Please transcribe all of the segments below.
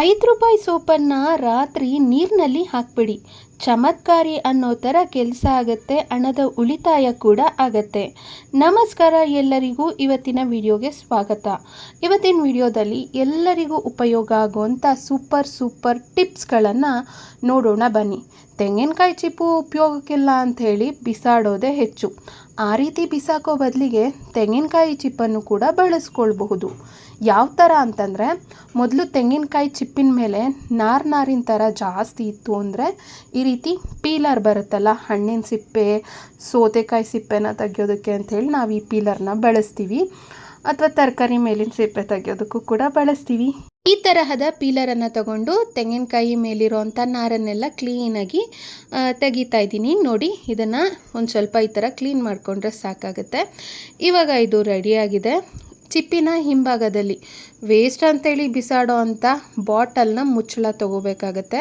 ಐದು ರೂಪಾಯಿ ಸೋಪನ್ನು ರಾತ್ರಿ ನೀರಿನಲ್ಲಿ ಹಾಕ್ಬಿಡಿ. ಚಮತ್ಕಾರಿ ಅನ್ನೋ ಥರ ಕೆಲಸ ಆಗುತ್ತೆ, ಹಣದ ಉಳಿತಾಯ ಕೂಡ ಆಗತ್ತೆ. ನಮಸ್ಕಾರ ಎಲ್ಲರಿಗೂ, ಇವತ್ತಿನ ವಿಡಿಯೋಗೆ ಸ್ವಾಗತ. ಇವತ್ತಿನ ವಿಡಿಯೋದಲ್ಲಿ ಎಲ್ಲರಿಗೂ ಉಪಯೋಗ ಆಗುವಂಥ ಸೂಪರ್ ಸೂಪರ್ ಟಿಪ್ಸ್ಗಳನ್ನು ನೋಡೋಣ ಬನ್ನಿ. ತೆಂಗಿನಕಾಯಿ ಚಿಪ್ಪು ಉಪಯೋಗಕ್ಕಿಲ್ಲ ಅಂಥೇಳಿ ಬಿಸಾಡೋದೇ ಹೆಚ್ಚು. ಆ ರೀತಿ ಬಿಸಾಕೋ ಬದಲಿಗೆ ತೆಂಗಿನಕಾಯಿ ಚಿಪ್ಪನ್ನು ಕೂಡ ಬಳಸ್ಕೊಳ್ಬಹುದು. ಯಾವ ಥರ ಅಂತಂದರೆ, ಮೊದಲು ತೆಂಗಿನಕಾಯಿ ಚಿಪ್ಪಿನ ಮೇಲೆ ನಾರು ನಾರಿನ ಥರ ಜಾಸ್ತಿ ಇತ್ತು ಅಂದರೆ, ಈ ರೀತಿ ಪೀಲರ್ ಬರುತ್ತಲ್ಲ, ಹಣ್ಣಿನ ಸಿಪ್ಪೆ, ಸೋತೆಕಾಯಿ ಸಿಪ್ಪೆನ ತೆಗೆಯೋದಕ್ಕೆ ಅಂಥೇಳಿ ನಾವು ಈ ಪೀಲರ್ನ ಬಳಸ್ತೀವಿ. ಅಥವಾ ತರಕಾರಿ ಮೇಲಿನ ಸಿಪ್ಪೆ ತೆಗೆಯೋದಕ್ಕೂ ಕೂಡ ಬಳಸ್ತೀವಿ. ಈ ತರಹದ ಪೀಲರನ್ನು ತಗೊಂಡು ತೆಂಗಿನಕಾಯಿ ಮೇಲಿರೋವಂಥ ನಾರನ್ನೆಲ್ಲ ಕ್ಲೀನಾಗಿ ತೆಗಿತಾ ಇದ್ದೀನಿ. ನೋಡಿ, ಇದನ್ನು ಒಂದು ಸ್ವಲ್ಪ ಈ ಥರ ಕ್ಲೀನ್ ಮಾಡಿಕೊಂಡ್ರೆ ಸಾಕಾಗುತ್ತೆ. ಇವಾಗ ಇದು ರೆಡಿಯಾಗಿದೆ ಚಿಪ್ಪಿನ ಹಿಂಭಾಗದಲ್ಲಿ ವೇಸ್ಟ್ ಅಂತೇಳಿ ಬಿಸಾಡೋ ಅಂಥ ಬಾಟಲ್ನ ಮುಚ್ಚಳ ತೊಗೋಬೇಕಾಗತ್ತೆ.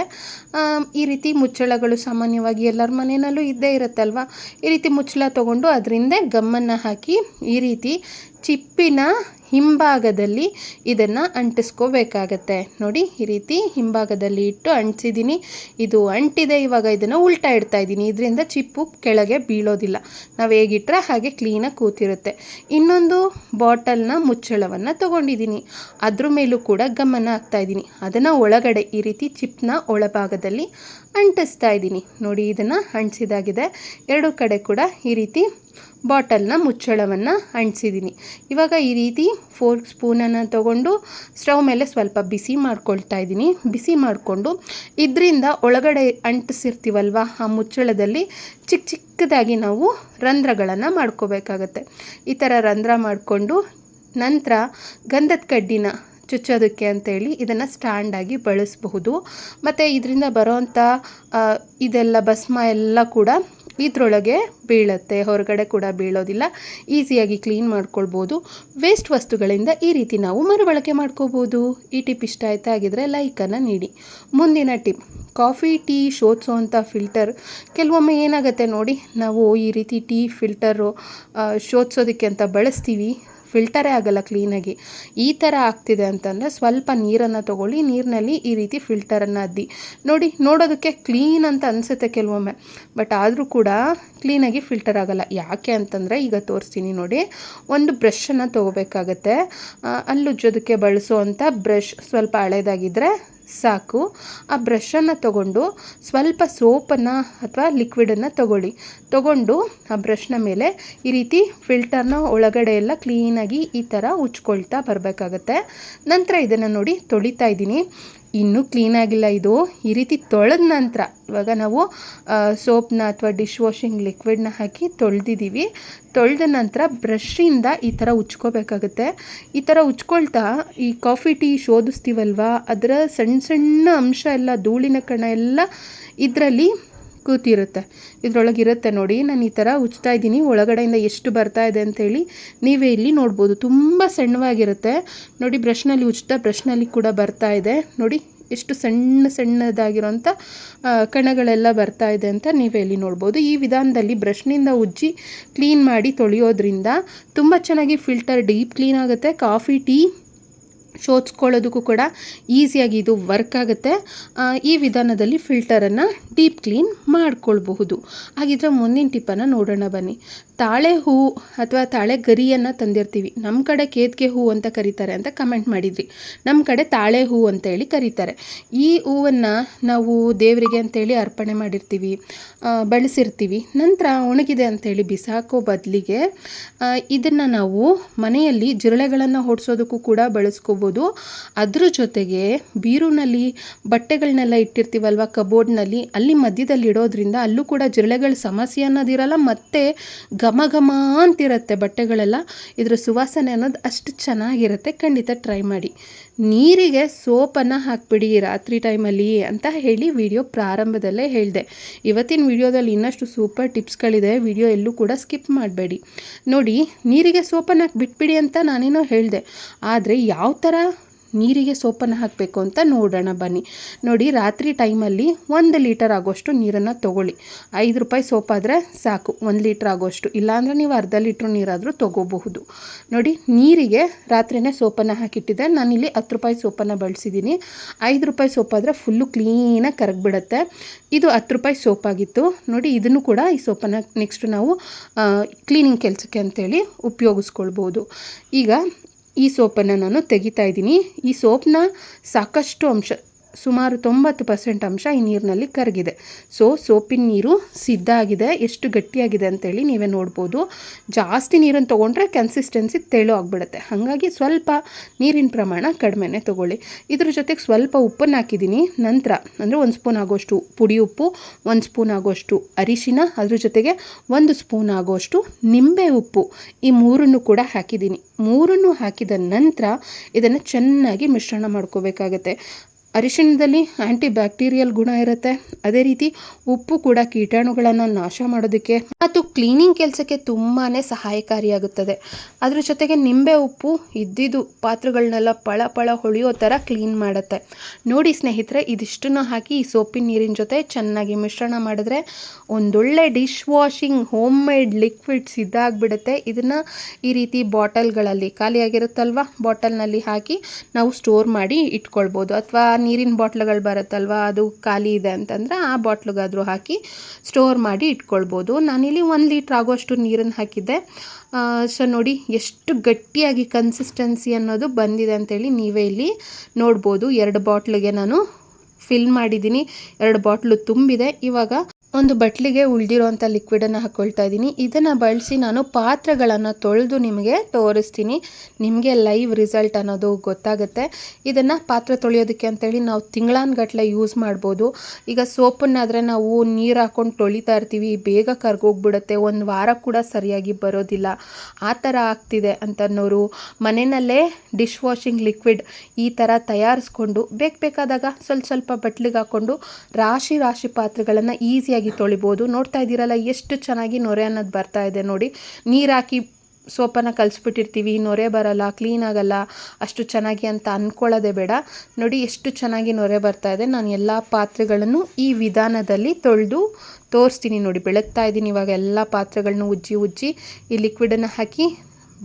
ಈ ರೀತಿ ಮುಚ್ಚಳಗಳು ಸಾಮಾನ್ಯವಾಗಿ ಎಲ್ಲರ ಮನೆಯಲ್ಲೂ ಇದ್ದೇ ಇರುತ್ತಲ್ವ? ಈ ರೀತಿ ಮುಚ್ಚಳ ತೊಗೊಂಡು ಅದರಿಂದ ಗಮ್ಮನ್ನು ಹಾಕಿ ಈ ರೀತಿ ಚಿಪ್ಪಿನ ಹಿಂಭಾಗದಲ್ಲಿ ಇದನ್ನು ಅಂಟಿಸ್ಕೋಬೇಕಾಗತ್ತೆ. ನೋಡಿ, ಈ ರೀತಿ ಹಿಂಭಾಗದಲ್ಲಿ ಇಟ್ಟು ಅಂಟಿಸಿದ್ದೀನಿ ಇದು ಅಂಟಿದೆ, ಇವಾಗ ಇದನ್ನು ಉಲ್ಟಾ ಇಡ್ತಾ ಇದ್ದೀನಿ. ಇದರಿಂದ ಚಿಪ್ಪು ಕೆಳಗೆ ಬೀಳೋದಿಲ್ಲ. ನಾವು ಹೇಗಿಟ್ರೆ ಹಾಗೆ ಕ್ಲೀನಾಗಿ ಕೂತಿರುತ್ತೆ. ಇನ್ನೊಂದು ಬಾಟಲ್ನ ಮುಚ್ಚಳವನ್ನು ತೊಗೊಂಡಿದ್ದೀನಿ ಅದ್ರ ಮೇಲೂ ಕೂಡ ಗಮನ ಹಾಕ್ತಾ ಇದ್ದೀನಿ. ಅದನ್ನು ಒಳಗಡೆ ಈ ರೀತಿ ಚಿಪ್ನ ಒಳಭಾಗದಲ್ಲಿ ಅಂಟಿಸ್ತಾ ಇದ್ದೀನಿ. ನೋಡಿ, ಇದನ್ನು ಅಂಟಿಸಿದಾಗಿದೆ. ಎರಡು ಕಡೆ ಕೂಡ ಈ ರೀತಿ ಬಾಟಲ್ನ ಮುಚ್ಚಳವನ್ನು ಅಂಟಿಸಿದ್ದೀನಿ ಇವಾಗ ಈ ರೀತಿ ಫೋರ್ಕ್ ಸ್ಪೂನನ್ನು ತಗೊಂಡು ಸ್ಟವ್ ಮೇಲೆ ಸ್ವಲ್ಪ ಬಿಸಿ ಮಾಡ್ಕೊಳ್ತಾ ಇದ್ದೀನಿ. ಬಿಸಿ ಮಾಡಿಕೊಂಡು ಇದರಿಂದ ಒಳಗಡೆ ಅಂಟಿಸಿರ್ತೀವಲ್ವ, ಆ ಮುಚ್ಚಳದಲ್ಲಿ ಚಿಕ್ಕ ಚಿಕ್ಕದಾಗಿ ನಾವು ರಂಧ್ರಗಳನ್ನು ಮಾಡ್ಕೋಬೇಕಾಗತ್ತೆ. ಈ ಥರ ರಂಧ್ರ ಮಾಡಿಕೊಂಡು ನಂತರ ಗಂಧದ ಕಡ್ಡಿನ ಚುಚ್ಚೋದಕ್ಕೆ ಅಂತೇಳಿ ಇದನ್ನು ಸ್ಟ್ಯಾಂಡಾಗಿ ಬಳಸಬಹುದು. ಮತ್ತು ಇದರಿಂದ ಬರೋವಂಥ ಇದೆಲ್ಲ ಭಸ್ಮ ಎಲ್ಲ ಕೂಡ ಇದರೊಳಗೆ ಬೀಳುತ್ತೆ. ಹೊರಗಡೆ ಕೂಡ ಬೀಳೋದಿಲ್ಲ. ಈಸಿಯಾಗಿ ಕ್ಲೀನ್ ಮಾಡ್ಕೊಳ್ಬೋದು ವೇಸ್ಟ್ ವಸ್ತುಗಳಿಂದ ಈ ರೀತಿ ನಾವು ಮರುಬಳಕೆ ಮಾಡ್ಕೋಬೋದು ಈ ಟಿಪ್ ಇಷ್ಟ ಆಯ್ತಾ? ಆಗಿದ್ರೆ ಲೈಕನ್ನು ನೀಡಿ. ಮುಂದಿನ ಟಿಪ್ ಕಾಫಿ ಟೀ ಶೋಧಿಸೋವಂಥ ಫಿಲ್ಟರ್ ಕೆಲವೊಮ್ಮೆ ಏನಾಗುತ್ತೆ ನೋಡಿ, ನಾವು ಈ ರೀತಿ ಟೀ ಫಿಲ್ಟರು ಶೋಧಿಸೋದಕ್ಕೆ ಅಂತ ಬಳಸ್ತೀವಿ. ಫಿಲ್ಟರೇ ಆಗಲ್ಲ ಕ್ಲೀನಾಗಿ ಈ ಥರ ಆಗ್ತಿದೆ ಅಂತಂದರೆ ಸ್ವಲ್ಪ ನೀರನ್ನು ತೊಗೊಳ್ಳಿ, ನೀರಿನಲ್ಲಿ ಈ ರೀತಿ ಫಿಲ್ಟರನ್ನು ಅದ್ದಿ. ನೋಡಿ, ನೋಡೋದಕ್ಕೆ ಕ್ಲೀನ್ ಅಂತ ಅನಿಸುತ್ತೆ ಕೆಲವೊಮ್ಮೆ. ಬಟ್ ಆದರೂ ಕೂಡ ಕ್ಲೀನಾಗಿ ಫಿಲ್ಟರ್ ಆಗಲ್ಲ. ಯಾಕೆ ಅಂತಂದರೆ ಈಗ ತೋರಿಸ್ತೀನಿ ನೋಡಿ, ಒಂದು ಬ್ರಷನ್ನು ತೊಗೋಬೇಕಾಗತ್ತೆ. ಅಲ್ಲುಜ್ಜೋದಕ್ಕೆ ಬಳಸೋ ಅಂಥ ಬ್ರಷ್ ಸ್ವಲ್ಪ ಹಳೇದಾಗಿದ್ದರೆ ಸಾಕು. ಆ ಬ್ರಷನ್ನು ತಗೊಂಡು ಸ್ವಲ್ಪ ಸೋಪನ್ನು ಅಥವಾ ಲಿಕ್ವಿಡನ್ನು ತಗೊಳ್ಳಿ. ತಗೊಂಡು ಆ ಬ್ರಷ್ನ ಮೇಲೆ ಈ ರೀತಿ ಫಿಲ್ಟರ್ನ ಒಳಗಡೆ ಎಲ್ಲ ಕ್ಲೀನಾಗಿ ಈ ಥರ ಉಚ್ಕೊಳ್ತಾ ಬರಬೇಕಾಗತ್ತೆ. ನಂತರ ಇದನ್ನು ನೋಡಿ ತೊಳಿತಾ ಇದ್ದೀನಿ. ಇನ್ನೂ ಕ್ಲೀನಾಗಿಲ್ಲ ಇದು ಈ ರೀತಿ ತೊಳೆದ ನಂತರ ಇವಾಗ ನಾವು ಸೋಪ್ನ ಅಥವಾ ಡಿಶ್ ವಾಷಿಂಗ್ ಲಿಕ್ವಿಡ್ನ ಹಾಕಿ ತೊಳೆದಿದ್ದೀವಿ. ತೊಳೆದ ನಂತರ ಬ್ರಷಿಂದ ಈ ಥರ ಉಚ್ಕೋಬೇಕಾಗುತ್ತೆ ಈ ಥರ ಉಚ್ಕೊಳ್ತಾ ಈ ಕಾಫಿ ಟೀ ಶೋಧಿಸ್ತೀವಲ್ವಾ? ಅದರ ಸಣ್ಣ ಸಣ್ಣ ಅಂಶ ಎಲ್ಲ, ಧೂಳಿನ ಕಣ ಎಲ್ಲ ಇದರಲ್ಲಿ ಕೂತಿರುತ್ತೆ. ಇದರೊಳಗೆ ಇರುತ್ತೆ ನೋಡಿ, ನಾನು ಈ ಥರ ಉಜ್ತಾ ಇದ್ದೀನಿ. ಒಳಗಡೆಯಿಂದ ಎಷ್ಟು ಬರ್ತಾ ಇದೆ ಅಂತೇಳಿ ನೀವೇ ಇಲ್ಲಿ ನೋಡ್ಬೋದು. ತುಂಬ ಸಣ್ಣವಾಗಿರುತ್ತೆ. ನೋಡಿ, ಬ್ರಷ್ನಲ್ಲಿ ಉಜ್ತಾ, ಬ್ರಷ್ನಲ್ಲಿ ಕೂಡ ಬರ್ತಾ ಇದೆ. ನೋಡಿ, ಎಷ್ಟು ಸಣ್ಣ ಸಣ್ಣದಾಗಿರೋಂಥ ಕಣಗಳೆಲ್ಲ ಬರ್ತಾ ಇದೆ ಅಂತ ನೀವೇ ಇಲ್ಲಿ ನೋಡ್ಬೋದು. ಈ ವಿಧಾನದಲ್ಲಿ ಬ್ರಷ್ನಿಂದ ಉಜ್ಜಿ ಕ್ಲೀನ್ ಮಾಡಿ ತೊಳೆಯೋದ್ರಿಂದ ತುಂಬ ಚೆನ್ನಾಗಿ ಫಿಲ್ಟರ್, ಡೀಪ್ ಕ್ಲೀನ್ ಆಗುತ್ತೆ. ಕಾಫಿ, ಟೀ ಶೋಧಿಸ್ಕೊಳ್ಳೋದಕ್ಕೂ ಕೂಡ ಈಸಿಯಾಗಿ ಇದು ವರ್ಕ್ ಆಗುತ್ತೆ. ಈ ವಿಧಾನದಲ್ಲಿ ಫಿಲ್ಟರನ್ನು ಡೀಪ್ ಕ್ಲೀನ್ ಮಾಡ್ಕೊಳ್ಬಹುದು. ಹಾಗಿದ್ರೆ ಮುಂದಿನ ಟಿಪ್ಪನ್ನು ನೋಡೋಣ ಬನ್ನಿ. ತಾಳೆ ಹೂ ಅಥವಾ ತಾಳೆ ಗರಿಯನ್ನು ತಂದಿರ್ತೀವಿ. ನಮ್ಮ ಕಡೆ ಕೇದ್ಗೆ ಹೂ ಅಂತ ಕರೀತಾರೆ ಅಂತ ಕಮೆಂಟ್ ಮಾಡಿದ್ರಿ ನಮ್ಮ ಕಡೆ ತಾಳೆ ಹೂ ಅಂತೇಳಿ ಕರೀತಾರೆ. ಈ ಹೂವನ್ನು ನಾವು ದೇವರಿಗೆ ಅಂತೇಳಿ ಅರ್ಪಣೆ ಮಾಡಿರ್ತೀವಿ ಬೆಳೆಸಿರ್ತೀವಿ. ನಂತರ ಒಣಗಿದೆ ಅಂತೇಳಿ ಬಿಸಾಕೋ ಬದಲಿಗೆ ಇದನ್ನು ನಾವು ಮನೆಯಲ್ಲಿ ಜಿರಳೆಗಳನ್ನು ಹೊಡ್ಸೋದಕ್ಕೂ ಕೂಡ ಬಳಸ್ಕೋಬೋದು. ಅದ್ರ ಜೊತೆಗೆ ಬೀರುನಲ್ಲಿ ಬಟ್ಟೆಗಳನ್ನೆಲ್ಲ ಇಟ್ಟಿರ್ತೀವಲ್ವ, ಕಬೋರ್ಡ್ನಲ್ಲಿ, ಅಲ್ಲಿ ಮಧ್ಯದಲ್ಲಿ ಇಡೋದ್ರಿಂದ ಅಲ್ಲೂ ಕೂಡ ಜಿರಳೆಗಳ ಸಮಸ್ಯೆ ಅನ್ನೋದಿರಲ್ಲ, ಮತ್ತು ಘಮ ಘಮ ಅಂತಿರುತ್ತೆ ಬಟ್ಟೆಗಳೆಲ್ಲ. ಇದರ ಸುವಾಸನೆ ಅನ್ನೋದು ಅಷ್ಟು ಚೆನ್ನಾಗಿರುತ್ತೆ. ಖಂಡಿತ ಟ್ರೈ ಮಾಡಿ. ನೀರಿಗೆ ಸೋಪನ್ನು ಹಾಕ್ಬಿಡಿ ರಾತ್ರಿ ಟೈಮಲ್ಲಿ ಅಂತ ಹೇಳಿ ವಿಡಿಯೋ ಪ್ರಾರಂಭದಲ್ಲೇ ಹೇಳಿದೆ. ಇವತ್ತಿನ ವಿಡಿಯೋದಲ್ಲಿ ಇನ್ನಷ್ಟು ಸೂಪರ್ ಟಿಪ್ಸ್ಗಳಿದೆ ವಿಡಿಯೋ ಎಲ್ಲೂ ಕೂಡ ಸ್ಕಿಪ್ ಮಾಡಬೇಡಿ. ನೋಡಿ, ನೀರಿಗೆ ಸೋಪನ್ನು ಹಾಕಿ ಬಿಟ್ಬಿಡಿ ಅಂತ ನಾನೇನೋ ಹೇಳಿದೆ. ಆದರೆ ಯಾವ ಥರ ನೀರಿಗೆ ಸೋಪನ್ನು ಹಾಕಬೇಕು ಅಂತ ನೋಡೋಣ ಬನ್ನಿ. ನೋಡಿ, ರಾತ್ರಿ ಟೈಮಲ್ಲಿ ಒಂದು ಲೀಟರ್ ಆಗೋಷ್ಟು ನೀರನ್ನು ತೊಗೊಳ್ಳಿ. ಐದು ರೂಪಾಯಿ ಸೋಪಾದರೆ ಸಾಕು, ಒಂದು ಲೀಟ್ರ್ ಆಗೋಷ್ಟು. ಇಲ್ಲಾಂದರೆ ನೀವು ಅರ್ಧ ಲೀಟ್ರ್ ನೀರಾದರೂ ತೊಗೋಬಹುದು. ನೋಡಿ, ನೀರಿಗೆ ರಾತ್ರಿನೇ ಸೋಪನ್ನು ಹಾಕಿಟ್ಟಿದ್ದೆ. ನಾನಿಲ್ಲಿ ಹತ್ತು ರೂಪಾಯಿ ಸೋಪನ್ನು ಬಳಸಿದ್ದೀನಿ. ಐದು ರೂಪಾಯಿ ಸೋಪಾದರೆ ಫುಲ್ಲು ಕ್ಲೀನಾಗಿ ಕರಗಿಬಿಡುತ್ತೆ. ಇದು ಹತ್ತು ರೂಪಾಯಿ ಸೋಪಾಗಿತ್ತು. ನೋಡಿ, ಇದನ್ನು ಕೂಡ ಈ ಸೋಪನ್ನು ನೆಕ್ಸ್ಟ್ ನಾವು ಕ್ಲೀನಿಂಗ್ ಕೆಲಸಕ್ಕೆ ಅಂತೇಳಿ ಉಪಯೋಗಿಸ್ಕೊಳ್ಬೋದು. ಈಗ ಈ ಸೋಪನ್ನು ನಾನು ತೆಗಿತಾ ಇದ್ದೀನಿ. ಈ ಸೋಪ್ನ ಸಾಕಷ್ಟು ಅಂಶ ಸುಮಾರು ತೊಂಬತ್ತು ಪರ್ಸೆಂಟ್ ಅಂಶ ಈ ನೀರಿನಲ್ಲಿ ಕರಗಿದೆ. ಸೊ, ಸೋಪಿನ ನೀರು ಸಿದ್ಧ ಆಗಿದೆ ಎಷ್ಟು ಗಟ್ಟಿಯಾಗಿದೆ ಅಂತೇಳಿ ನೀವೇ ನೋಡ್ಬೋದು. ಜಾಸ್ತಿ ನೀರನ್ನು ತೊಗೊಂಡ್ರೆ ಕನ್ಸಿಸ್ಟೆನ್ಸಿ ತೆಳು ಆಗಿಬಿಡುತ್ತೆ. ಹಾಗಾಗಿ ಸ್ವಲ್ಪ ನೀರಿನ ಪ್ರಮಾಣ ಕಡಿಮೆನೇ ತೊಗೊಳ್ಳಿ. ಇದ್ರ ಜೊತೆಗೆ ಸ್ವಲ್ಪ ಉಪ್ಪನ್ನು ಹಾಕಿದ್ದೀನಿ. ನಂತರ, ಅಂದರೆ ಒಂದು ಸ್ಪೂನ್ ಆಗೋಷ್ಟು ಪುಡಿ ಉಪ್ಪು, ಒಂದು ಸ್ಪೂನ್ ಆಗೋಷ್ಟು ಅರಿಶಿನ, ಅದ್ರ ಜೊತೆಗೆ ಒಂದು ಸ್ಪೂನ್ ಆಗೋಷ್ಟು ನಿಂಬೆ ಉಪ್ಪು ಈ ಮೂರನ್ನು ಕೂಡ ಹಾಕಿದ್ದೀನಿ. ಮೂರನ್ನು ಹಾಕಿದ ನಂತರ ಇದನ್ನು ಚೆನ್ನಾಗಿ ಮಿಶ್ರಣ ಮಾಡ್ಕೋಬೇಕಾಗತ್ತೆ. ಅರಿಶಿಣದಲ್ಲಿ ಆ್ಯಂಟಿ ಬ್ಯಾಕ್ಟೀರಿಯಲ್ ಗುಣ ಇರುತ್ತೆ. ಅದೇ ರೀತಿ ಉಪ್ಪು ಕೂಡ ಕೀಟಾಣುಗಳನ್ನು ನಾಶ ಮಾಡೋದಕ್ಕೆ ಮತ್ತು ಕ್ಲೀನಿಂಗ್ ಕೆಲಸಕ್ಕೆ ತುಂಬಾ ಸಹಾಯಕಾರಿಯಾಗುತ್ತದೆ. ಅದ್ರ ಜೊತೆಗೆ ನಿಂಬೆ ಉಪ್ಪು ಇದ್ದಿದ್ದು ಪಾತ್ರೆಗಳನ್ನೆಲ್ಲ ಪಳ ಪಳ ಹೊಳೆಯೋ ಥರ ಕ್ಲೀನ್ ಮಾಡುತ್ತೆ. ನೋಡಿ ಸ್ನೇಹಿತರೆ, ಇದಿಷ್ಟನ್ನು ಹಾಕಿ ಈ ಸೋಪಿನ ನೀರಿನ ಜೊತೆ ಚೆನ್ನಾಗಿ ಮಿಶ್ರಣ ಮಾಡಿದ್ರೆ ಒಂದೊಳ್ಳೆ dish washing home made liquids ಇದಾಗ್ಬಿಡುತ್ತೆ. ಇದನ್ನು ಈ ರೀತಿ ಬಾಟಲ್ಗಳಲ್ಲಿ ಖಾಲಿಯಾಗಿರುತ್ತಲ್ವ? ಬಾಟಲ್ನಲ್ಲಿ ಹಾಕಿ ನಾವು ಸ್ಟೋರ್ ಮಾಡಿ ಇಟ್ಕೊಳ್ಬೋದು. ಅಥವಾ ನೀರಿನ ಬಾಟ್ಲುಗಳು ಬರುತ್ತಲ್ವ, ಅದು ಖಾಲಿ ಇದೆ ಅಂತಂದರೆ ಆ ಬಾಟ್ಲಿಗಾದರೂ ಹಾಕಿ ಸ್ಟೋರ್ ಮಾಡಿ ಇಟ್ಕೊಳ್ಬೋದು. ನಾನಿಲ್ಲಿ ಒಂದು ಲೀಟ್ರ್ ಆಗೋಷ್ಟು ನೀರನ್ನು ಹಾಕಿದ್ದೆ. ಸೊ ನೋಡಿ ಎಷ್ಟು ಗಟ್ಟಿಯಾಗಿ ಕನ್ಸಿಸ್ಟೆನ್ಸಿ ಅನ್ನೋದು ಬಂದಿದೆ ಅಂತೇಳಿ ನೀವೇ ಇಲ್ಲಿ ನೋಡ್ಬೋದು. ಎರಡು ಬಾಟ್ಲಿಗೆ ನಾನು ಫಿಲ್ ಮಾಡಿದ್ದೀನಿ. ಎರಡು ಬಾಟ್ಲು ತುಂಬಿದೆ. ಇವಾಗ ಒಂದು ಬಟ್ಲಿಗೆ ಉಳಿದಿರೋಂಥ ಲಿಕ್ವಿಡನ್ನು ಹಾಕ್ಕೊಳ್ತಾ ಇದ್ದೀನಿ. ಇದನ್ನು ಬಳಸಿ ನಾನು ಪಾತ್ರೆಗಳನ್ನು ತೊಳೆದು ನಿಮಗೆ ತೋರಿಸ್ತೀನಿ. ನಿಮಗೆ ಲೈವ್ ರಿಸಲ್ಟ್ ಅನ್ನೋದು ಗೊತ್ತಾಗುತ್ತೆ. ಇದನ್ನು ಪಾತ್ರೆ ತೊಳೆಯೋದಕ್ಕೆ ಅಂತೇಳಿ ನಾವು ತಿಂಗಳಾನ್ಗಟ್ಲೆ ಯೂಸ್ ಮಾಡ್ಬೋದು. ಈಗ ಸೋಪನ್ನಾದರೆ ನಾವು ನೀರು ಹಾಕ್ಕೊಂಡು ತೊಳಿತಾ ಇರ್ತೀವಿ. ಬೇಗ ಕರ್ಗೋಗ್ಬಿಡುತ್ತೆ. ಒಂದು ವಾರ ಕೂಡ ಸರಿಯಾಗಿ ಬರೋದಿಲ್ಲ. ಆ ಥರ ಆಗ್ತಿದೆ ಅಂತನ್ನೋರು. ಮನೆಯಲ್ಲೇ ಡಿಶ್ ವಾಷಿಂಗ್ ಲಿಕ್ವಿಡ್ ಈ ಥರ ತಯಾರಿಸ್ಕೊಂಡು ಬೇಕು ಬೇಕಾದಾಗ ಸ್ವಲ್ಪ ಸ್ವಲ್ಪ ಬಟ್ಲಿಗೆ ಹಾಕ್ಕೊಂಡು ರಾಶಿ ರಾಶಿ ಪಾತ್ರೆಗಳನ್ನು ಈಸಿಯಾಗಿ ತೊಳಿಬೋದು. ನೋಡ್ತಾ ಇದ್ದೀರಲ್ಲ, ಎಷ್ಟು ಚೆನ್ನಾಗಿ ನೊರೆ ಅನ್ನೋದು ಬರ್ತಾ ಇದೆ ನೋಡಿ. ನೀರು ಹಾಕಿ ಸೋಪನ್ನು ಕಲಿಸ್ಬಿಟ್ಟಿರ್ತೀವಿ, ನೊರೆ ಬರಲ್ಲ, ಕ್ಲೀನ್ ಆಗಲ್ಲ, ಅಷ್ಟು ಚೆನ್ನಾಗಿ ಅಂತ ಅಂದ್ಕೊಳ್ಳೋದೇ ಬೇಡ. ನೋಡಿ, ಎಷ್ಟು ಚೆನ್ನಾಗಿ ನೊರೆ ಬರ್ತಾ ಇದೆ. ನಾನು ಎಲ್ಲ ಪಾತ್ರೆಗಳನ್ನು ಈ ವಿಧಾನದಲ್ಲಿ ತೊಳೆದು ತೋರಿಸ್ತೀನಿ ನೋಡಿ. ಬೆಳಗ್ತಾ ಇದ್ದೀನಿ, ಇವಾಗ ಎಲ್ಲ ಪಾತ್ರೆಗಳನ್ನೂ ಉಜ್ಜಿ ಉಜ್ಜಿ ಈ ಲಿಕ್ವಿಡನ್ನು ಹಾಕಿ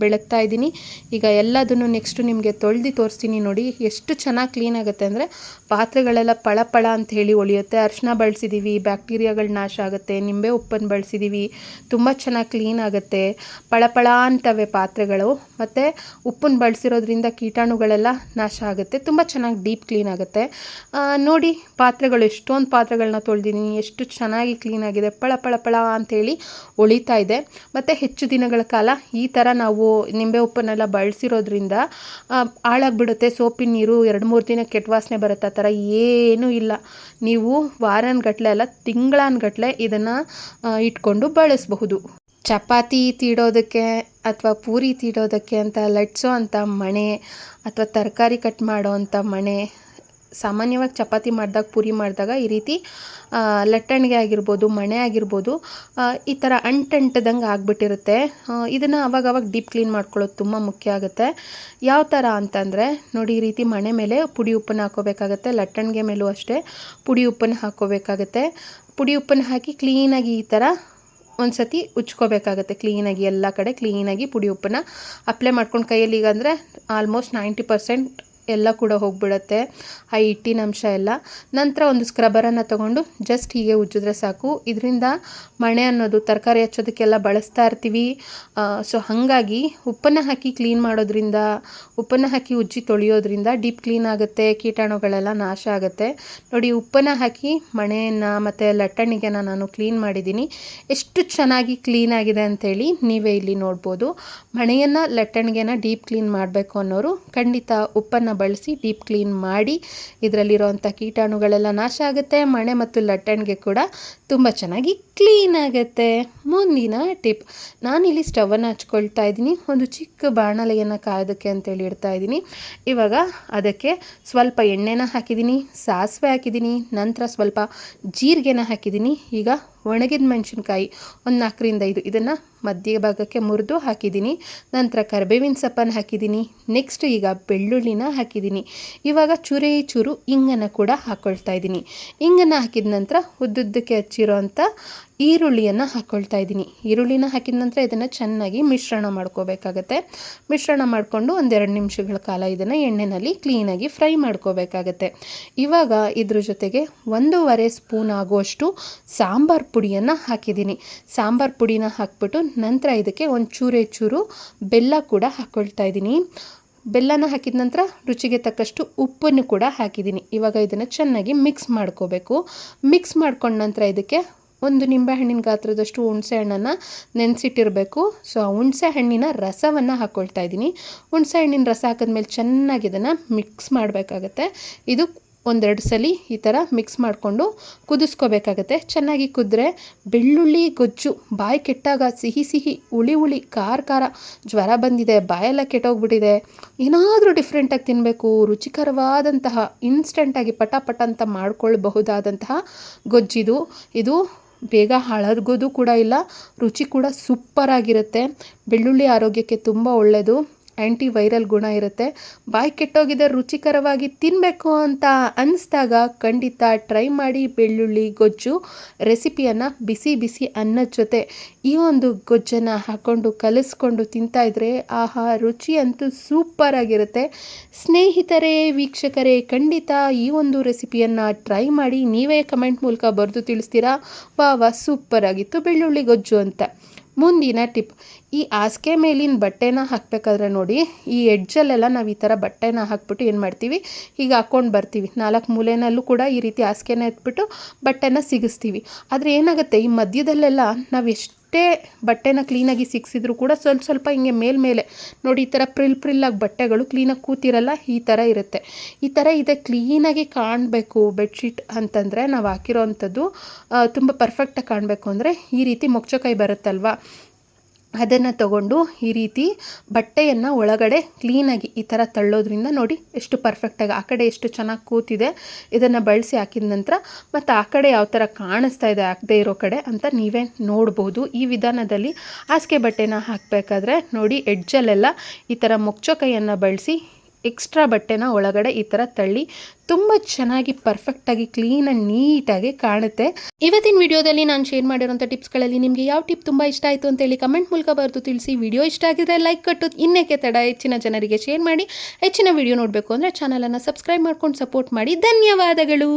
ಬೆಳಗ್ತಾ ಇದ್ದೀನಿ. ಈಗ ಎಲ್ಲದನ್ನು ನೆಕ್ಸ್ಟು ನಿಮಗೆ ತೊಳೆದು ತೋರಿಸ್ತೀನಿ ನೋಡಿ, ಎಷ್ಟು ಚೆನ್ನಾಗಿ ಕ್ಲೀನ್ ಆಗುತ್ತೆ ಅಂದರೆ ಪಾತ್ರೆಗಳೆಲ್ಲ ಪಳ ಪಳ ಅಂತ ಹೇಳಿ ಒಳಿಯುತ್ತೆ. ಅರ್ಶಿನ ಬಳಸಿದ್ದೀವಿ ಬ್ಯಾಕ್ಟೀರಿಯಾಗಳು ನಾಶ ಆಗುತ್ತೆ, ನಿಂಬೆ ಉಪ್ಪನ್ನು ಬಳಸಿದ್ದೀವಿ ತುಂಬ ಚೆನ್ನಾಗಿ ಕ್ಲೀನ್ ಆಗುತ್ತೆ. ಪಳ ಪಳ ಅಂತವೆ ಪಾತ್ರೆಗಳು. ಮತ್ತು ಉಪ್ಪನ್ನು ಬಳಸಿರೋದ್ರಿಂದ ಕೀಟಾಣುಗಳೆಲ್ಲ ನಾಶ ಆಗುತ್ತೆ, ತುಂಬ ಚೆನ್ನಾಗಿ ಡೀಪ್ ಕ್ಲೀನ್ ಆಗುತ್ತೆ. ನೋಡಿ ಪಾತ್ರೆಗಳು, ಎಷ್ಟೊಂದು ಪಾತ್ರೆಗಳನ್ನ ತೊಳೆದಿದ್ದೀನಿ, ಎಷ್ಟು ಚೆನ್ನಾಗಿ ಕ್ಲೀನ್ ಆಗಿದೆ, ಪಳ ಪಳ ಪಳ ಅಂಥೇಳಿ ಒಳಿತಾ ಇದೆ. ಮತ್ತು ಹೆಚ್ಚು ದಿನಗಳ ಕಾಲ ಈ ಥರ ನಾವು ನಿಂಬೆ ಉಪ್ಪನ್ನೆಲ್ಲ ಬಳಸಿರೋದ್ರಿಂದ ಹಾಳಾಗ್ಬಿಡುತ್ತೆ. ಸೋಪಿನ ನೀರು ಎರಡು ಮೂರು ದಿನ ಕೆಟ್ಟ ವಾಸನೆ ಬರುತ್ತೆ. ಆ ಥರ ಏನೂ ಇಲ್ಲ. ನೀವು ವಾರನ್ಗಟ್ಲೆ ಅಲ್ಲ, ತಿಂಗಳಾನ್ಗಟ್ಲೆ ಇದನ್ನು ಇಟ್ಕೊಂಡು ಬಳಸಬಹುದು. ಚಪಾತಿ ತೀಡೋದಕ್ಕೆ ಅಥವಾ ಪೂರಿ ತೀಡೋದಕ್ಕೆ ಅಂತ ಲಟ್ಸೋ ಅಂಥ ಮಣೆ ಅಥವಾ ತರಕಾರಿ ಕಟ್ ಮಾಡೋ ಅಂಥ ಮಣೆ ಸಾಮಾನ್ಯವಾಗಿ ಚಪಾತಿ ಮಾಡಿದಾಗ, ಪೂರಿ ಮಾಡಿದಾಗ ಈ ರೀತಿ ಲಟ್ಟಣಿಗೆ ಆಗಿರ್ಬೋದು, ಮಣೆ ಆಗಿರ್ಬೋದು ಈ ಥರ ಅಂಟಂಟದಂಗೆ ಆಗಿಬಿಟ್ಟಿರುತ್ತೆ. ಇದನ್ನು ಅವಾಗವಾಗ ಡೀಪ್ ಕ್ಲೀನ್ ಮಾಡ್ಕೊಳ್ಳೋದು ತುಂಬ ಮುಖ್ಯ ಆಗುತ್ತೆ. ಯಾವ ಥರ ಅಂತಂದರೆ, ನೋಡಿ ಈ ರೀತಿ ಮಣೆ ಮೇಲೆ ಪುಡಿ ಉಪ್ಪನ್ನು ಹಾಕೋಬೇಕಾಗತ್ತೆ, ಲಟ್ಟಣಿಗೆ ಮೇಲೂ ಅಷ್ಟೇ ಪುಡಿ ಉಪ್ಪನ್ನು ಹಾಕೋಬೇಕಾಗತ್ತೆ. ಪುಡಿ ಉಪ್ಪನ್ನು ಹಾಕಿ ಕ್ಲೀನಾಗಿ ಈ ಥರ ಒಂದು ಸತಿ ಉಚ್ಕೋಬೇಕಾಗತ್ತೆ ಕ್ಲೀನಾಗಿ ಎಲ್ಲ ಕಡೆ ಕ್ಲೀನಾಗಿ ಪುಡಿ ಉಪ್ಪನ್ನು. ಅಪ್ಲೈ ಮಾಡ್ಕೊಂಡು ಕೈಯಲ್ಲಿ ಈಗ ಅಂದರೆ ಆಲ್ಮೋಸ್ಟ್ ನೈಂಟಿ ಪರ್ಸೆಂಟ್ ಎಲ್ಲ ಕೂಡ ಹೋಗಿಬಿಡತ್ತೆ. ಆ ಹಿಟ್ಟಿನ ಅಂಶ ಎಲ್ಲ. ನಂತರ ಒಂದು ಸ್ಕ್ರಬ್ಬರನ್ನು ತೊಗೊಂಡು ಜಸ್ಟ್ ಹೀಗೆ ಉಜ್ಜಿದ್ರೆ ಸಾಕು. ಇದರಿಂದ ಮಣೆ ಅನ್ನೋದು, ತರಕಾರಿ ಹಚ್ಚೋದಕ್ಕೆಲ್ಲ ಬಳಸ್ತಾ ಇರ್ತೀವಿ. ಸೊ ಹಾಗಾಗಿ ಉಪ್ಪನ್ನು ಹಾಕಿ ಕ್ಲೀನ್ ಮಾಡೋದ್ರಿಂದ, ಉಪ್ಪನ್ನು ಹಾಕಿ ಉಜ್ಜಿ ತೊಳೆಯೋದ್ರಿಂದ ಡೀಪ್ ಕ್ಲೀನ್ ಆಗುತ್ತೆ, ಕೀಟಾಣುಗಳೆಲ್ಲ ನಾಶ ಆಗುತ್ತೆ. ನೋಡಿ, ಉಪ್ಪನ್ನು ಹಾಕಿ ಮಣೆಯನ್ನು ಮತ್ತು ಲಟ್ಟಣಿಗೆನ ನಾನು ಕ್ಲೀನ್ ಮಾಡಿದ್ದೀನಿ. ಎಷ್ಟು ಚೆನ್ನಾಗಿ ಕ್ಲೀನ್ ಆಗಿದೆ ಅಂಥೇಳಿ ನೀವೇ ಇಲ್ಲಿ ನೋಡ್ಬೋದು. ಮಣೆಯನ್ನು, ಲಟ್ಟಣಿಗೆನ ಡೀಪ್ ಕ್ಲೀನ್ ಮಾಡಬೇಕು ಅನ್ನೋರು ಖಂಡಿತ ಉಪ್ಪನ್ನು ಬಳಸಿ ಡೀಪ್ ಕ್ಲೀನ್ ಮಾಡಿ ಇದರಲ್ಲಿರೋವಂಥ ಕೀಟಾಣುಗಳೆಲ್ಲ ನಾಶ ಆಗುತ್ತೆ. ಮಣೆ ಮತ್ತು ಲಟ್ಟಣಿಗೆ ಕೂಡ ತುಂಬ ಚೆನ್ನಾಗಿ ಕ್ಲೀನ್ ಆಗುತ್ತೆ. ಮುಂದಿನ ಟಿಪ್ ನಾನಿಲ್ಲಿ ಸ್ಟವನ್ನು ಹಚ್ಕೊಳ್ತಾ ಇದ್ದೀನಿ. ಒಂದು ಚಿಕ್ಕ ಬಾಣಲೆಯನ್ನು ಕಾಯೋದಕ್ಕೆ ಅಂತೇಳಿ ಇಡ್ತಾ ಇದ್ದೀನಿ. ಇವಾಗ ಅದಕ್ಕೆ ಸ್ವಲ್ಪ ಎಣ್ಣೆನ ಹಾಕಿದ್ದೀನಿ, ಸಾಸಿವೆ ಹಾಕಿದ್ದೀನಿ, ನಂತರ ಸ್ವಲ್ಪ ಜೀರಿಗೆನ ಹಾಕಿದ್ದೀನಿ. ಈಗ ಒಣಗಿದ ಮೆಣಸಿನ್ಕಾಯಿ ಒಂದು ನಾಲ್ಕರಿಂದ ಐದು ಇದನ್ನು ಮಧ್ಯ ಭಾಗಕ್ಕೆ ಮುರಿದು ಹಾಕಿದ್ದೀನಿ. ನಂತರ ಕರ್ಬೇವಿನ ಸೊಪ್ಪನ್ನು ಹಾಕಿದ್ದೀನಿ. ನೆಕ್ಸ್ಟ್ ಈಗ ಬೆಳ್ಳುಳ್ಳಿನ ಹಾಕಿದ್ದೀನಿ. ಇವಾಗ ಚೂರೇ ಚೂರು ಇಂಗನ್ನು ಕೂಡ ಹಾಕ್ಕೊಳ್ತಾ ಇದ್ದೀನಿ. ಇಂಗನ್ನು ಹಾಕಿದ ನಂತರ ಉದ್ದುದ್ದಕ್ಕೆ ಹಚ್ಚಿರೋ ಅಂಥ ಈರುಳ್ಳಿಯನ್ನು ಹಾಕ್ಕೊಳ್ತಾ ಇದ್ದೀನಿ. ಈರುಳ್ಳಿನ ಹಾಕಿದ ನಂತರ ಇದನ್ನು ಚೆನ್ನಾಗಿ ಮಿಶ್ರಣ ಮಾಡ್ಕೋಬೇಕಾಗತ್ತೆ. ಮಿಶ್ರಣ ಮಾಡಿಕೊಂಡು ಒಂದೆರಡು ನಿಮಿಷಗಳ ಕಾಲ ಇದನ್ನು ಎಣ್ಣೆಯಲ್ಲಿ ಕ್ಲೀನಾಗಿ ಫ್ರೈ ಮಾಡ್ಕೋಬೇಕಾಗತ್ತೆ. ಇವಾಗ ಇದ್ರ ಜೊತೆಗೆ ಒಂದೂವರೆ ಸ್ಪೂನ್ ಆಗುವಷ್ಟು ಸಾಂಬಾರು ಪುಡಿಯನ್ನು ಹಾಕಿದ್ದೀನಿ. ಸಾಂಬಾರು ಪುಡಿನ ಹಾಕ್ಬಿಟ್ಟು ನಂತರ ಇದಕ್ಕೆ ಒಂದು ಚೂರೇ ಚೂರು ಬೆಲ್ಲ ಕೂಡ ಹಾಕ್ಕೊಳ್ತಾ ಇದ್ದೀನಿ. ಬೆಲ್ಲನ ಹಾಕಿದ ನಂತರ ರುಚಿಗೆ ತಕ್ಕಷ್ಟು ಉಪ್ಪನ್ನು ಕೂಡ ಹಾಕಿದ್ದೀನಿ. ಇವಾಗ ಇದನ್ನು ಚೆನ್ನಾಗಿ ಮಿಕ್ಸ್ ಮಾಡ್ಕೋಬೇಕು. ಮಿಕ್ಸ್ ಮಾಡ್ಕೊಂಡ ನಂತರ ಇದಕ್ಕೆ ಒಂದು ನಿಂಬೆಹಣ್ಣಿನ ಗಾತ್ರದಷ್ಟು ಹುಣಸೆ ಹಣ್ಣನ್ನು ನೆನೆಸಿಟ್ಟಿರಬೇಕು. ಸೊ ಆ ಹುಣಸೆ ಹಣ್ಣಿನ ರಸವನ್ನು ಹಾಕ್ಕೊಳ್ತಾ ಇದ್ದೀನಿ. ಹುಣಸೆ ಹಣ್ಣಿನ ರಸ ಹಾಕಿದ್ಮೇಲೆ ಚೆನ್ನಾಗಿ ಇದನ್ನು ಮಿಕ್ಸ್ ಮಾಡಬೇಕಾಗತ್ತೆ. ಇದು ಒಂದೆರಡು ಸಲ ಈ ಥರ ಮಿಕ್ಸ್ ಮಾಡಿಕೊಂಡು ಕುದಿಸ್ಕೋಬೇಕಾಗತ್ತೆ. ಚೆನ್ನಾಗಿ ಕುದ್ರೆ ಬೆಳ್ಳುಳ್ಳಿ, ಗೊಜ್ಜು, ಬಾಯಿ ಕೆಟ್ಟಾಗ ಸಿಹಿ ಸಿಹಿ, ಹುಳಿ ಹುಳಿ, ಖಾರ ಖಾರ ಜ್ವರ ಬಂದಿದೆ, ಬಾಯೆಲ್ಲ ಕೆಟ್ಟೋಗ್ಬಿಟ್ಟಿದೆ. ಏನಾದರೂ ಡಿಫ್ರೆಂಟಾಗಿ ತಿನ್ನಬೇಕು ರುಚಿಕರವಾದಂತಹ ಇನ್ಸ್ಟೆಂಟಾಗಿ ಪಟ ಪಟ ಅಂತ ಮಾಡ್ಕೊಳ್ಬಹುದಾದಂತಹ ಗೊಜ್ಜಿದು. ಇದು ಬೇಗ ಹಳರ್ಗೋದು ಕೂಡ ಇಲ್ಲ, ರುಚಿ ಕೂಡ ಸೂಪರಾಗಿರುತ್ತೆ ಬೆಳ್ಳುಳ್ಳಿ ಆರೋಗ್ಯಕ್ಕೆ ತುಂಬ ಒಳ್ಳೆಯದು ಆ್ಯಂಟಿ ವೈರಲ್ ಗುಣ ಇರುತ್ತೆ. ಬಾಯಿ ಕೆಟ್ಟೋಗಿದೆ ರುಚಿಕರವಾಗಿ ತಿನ್ನಬೇಕು ಅಂತ ಅನ್ನಿಸ್ದಾಗ ಖಂಡಿತ ಟ್ರೈ ಮಾಡಿ ಬೆಳ್ಳುಳ್ಳಿ, ಗೊಜ್ಜು ರೆಸಿಪಿಯನ್ನು ಬಿಸಿ ಬಿಸಿ ಅನ್ನದ ಜೊತೆ ಈ ಒಂದು ಗೊಜ್ಜನ್ನು ಹಾಕ್ಕೊಂಡು ಕಲಿಸ್ಕೊಂಡು ತಿಂತಾಯಿದ್ರೆ ಆಹಾ ರುಚಿ ಅಂತೂ ಸೂಪರಾಗಿರುತ್ತೆ ಸ್ನೇಹಿತರೇ, ವೀಕ್ಷಕರೇ, ಖಂಡಿತ ಈ ಒಂದು ರೆಸಿಪಿಯನ್ನು ಟ್ರೈ ಮಾಡಿ ನೀವೇ ಕಮೆಂಟ್ ಮೂಲಕ ಬರೆದು ತಿಳಿಸ್ತೀರಾ? ವಾ ವಾ ಸೂಪರಾಗಿತ್ತು ಬೆಳ್ಳುಳ್ಳಿ, ಗೊಜ್ಜು ಅಂತ. ಮುಂದಿನ ಟಿಪ್. ಈ ಹಾಸಿಗೆ ಮೇಲಿನ ಬಟ್ಟೆನ ಹಾಕಬೇಕಾದ್ರೆ ನೋಡಿ, ಈ ಎಡ್ಜಲ್ಲೆಲ್ಲ ನಾವು ಈ ಥರ ಬಟ್ಟೆನ ಹಾಕ್ಬಿಟ್ಟು ಏನು ಮಾಡ್ತೀವಿ ಹೀಗೆ ಹಾಕ್ಕೊಂಡು ಬರ್ತೀವಿ. ನಾಲ್ಕು ಮೂಲೆನಲ್ಲೂ ಕೂಡ ಈ ರೀತಿ ಹಾಸಿಗೆನ ಎತ್ಬಿಟ್ಟು ಬಟ್ಟೆನ ಸಿಗಿಸ್ತೀವಿ. ಆದರೆ ಏನಾಗುತ್ತೆ, ಈ ಮಧ್ಯದಲ್ಲೆಲ್ಲ ನಾವು ಎಷ್ಟೇ ಬಟ್ಟೆನ ಕ್ಲೀನಾಗಿ ಸಿಕ್ಸಿದ್ರು ಕೂಡ ಸ್ವಲ್ಪ ಸ್ವಲ್ಪ ಹಿಂಗೆ ಮೇಲ್ಮೇಲೆ ನೋಡಿ, ಈ ಥರ ಪ್ರಿಲ್ ಪ್ರಿಲ್ಲಾಗಿ ಬಟ್ಟೆಗಳು ಕ್ಲೀನಾಗಿ ಕೂತಿರಲ್ಲ, ಈ ಥರ ಇರುತ್ತೆ. ಈ ಥರ ಇದೆ ಕ್ಲೀನಾಗಿ ಕಾಣಬೇಕು ಬೆಡ್ಶೀಟ್ ಅಂತಂದರೆ ನಾವು ಹಾಕಿರೋ ಅಂಥದ್ದು ತುಂಬ ಪರ್ಫೆಕ್ಟಾಗಿ ಕಾಣಬೇಕು ಅಂದರೆ ಈ ರೀತಿ ಮೊಗ್ಚಕಾಯಿ ಬರುತ್ತಲ್ವ? ಅದನ್ನು ತಗೊಂಡು ಈ ರೀತಿ ಬಟ್ಟೆಯನ್ನು ಒಳಗಡೆ ಕ್ಲೀನಾಗಿ ಈ ಥರ ತಳ್ಳೋದ್ರಿಂದ ನೋಡಿ ಎಷ್ಟು ಪರ್ಫೆಕ್ಟಾಗಿ ಆ ಕಡೆ ಎಷ್ಟು ಚೆನ್ನಾಗಿ ಕೂತಿದೆ, ಇದನ್ನು ಬಳಸಿ ಹಾಕಿದ ನಂತರ ಮತ್ತು ಆ ಕಡೆ ಯಾವ ಥರ ಕಾಣಿಸ್ತಾ ಇದೆ ಹಾಕದೇ ಇರೋ ಕಡೆ ಅಂತ ನೀವೇ ನೋಡ್ಬೋದು. ಈ ವಿಧಾನದಲ್ಲಿ ಹಾಸಿಗೆ ಬಟ್ಟೆನ ಹಾಕಬೇಕಾದ್ರೆ ನೋಡಿ ಎಡ್ಜಲ್ಲೆಲ್ಲ ಈ ಥರ ಮೊಗ್ಚೋ ಕೈಯನ್ನು ಬಳಸಿ ಎಕ್ಸ್ಟ್ರಾ ಬಟ್ಟೆನ ಒಳಗಡೆ ಈ ಥರ ತಳ್ಳಿ ತುಂಬ ಚೆನ್ನಾಗಿ ಪರ್ಫೆಕ್ಟಾಗಿ ಕ್ಲೀನ್ ಆ್ಯಂಡ್ ನೀಟಾಗಿ ಕಾಣುತ್ತೆ. ಇವತ್ತಿನ ವಿಡಿಯೋದಲ್ಲಿ ನಾನು ಶೇರ್ ಮಾಡಿರೋಂಥ ಟಿಪ್ಸ್ಗಳಲ್ಲಿ ನಿಮಗೆ ಯಾವ ಟಿಪ್ ತುಂಬ ಇಷ್ಟ ಆಯಿತು ಅಂತೇಳಿ ಕಮೆಂಟ್ ಮೂಲಕ ಬರೆದು ತಿಳಿಸಿ. ವಿಡಿಯೋ ಇಷ್ಟ ಆಗಿದ್ರೆ ಲೈಕ್ ಕಟ್ಟು ಇನ್ನೇಕೆ ತಡ ಹೆಚ್ಚಿನ ಜನರಿಗೆ ಶೇರ್ ಮಾಡಿ. ಹೆಚ್ಚಿನ ವಿಡಿಯೋ ನೋಡಬೇಕು ಅಂದರೆ ಚಾನಲನ್ನು ಸಬ್ಸ್ಕ್ರೈಬ್ ಮಾಡ್ಕೊಂಡು ಸಪೋರ್ಟ್ ಮಾಡಿ. ಧನ್ಯವಾದಗಳು.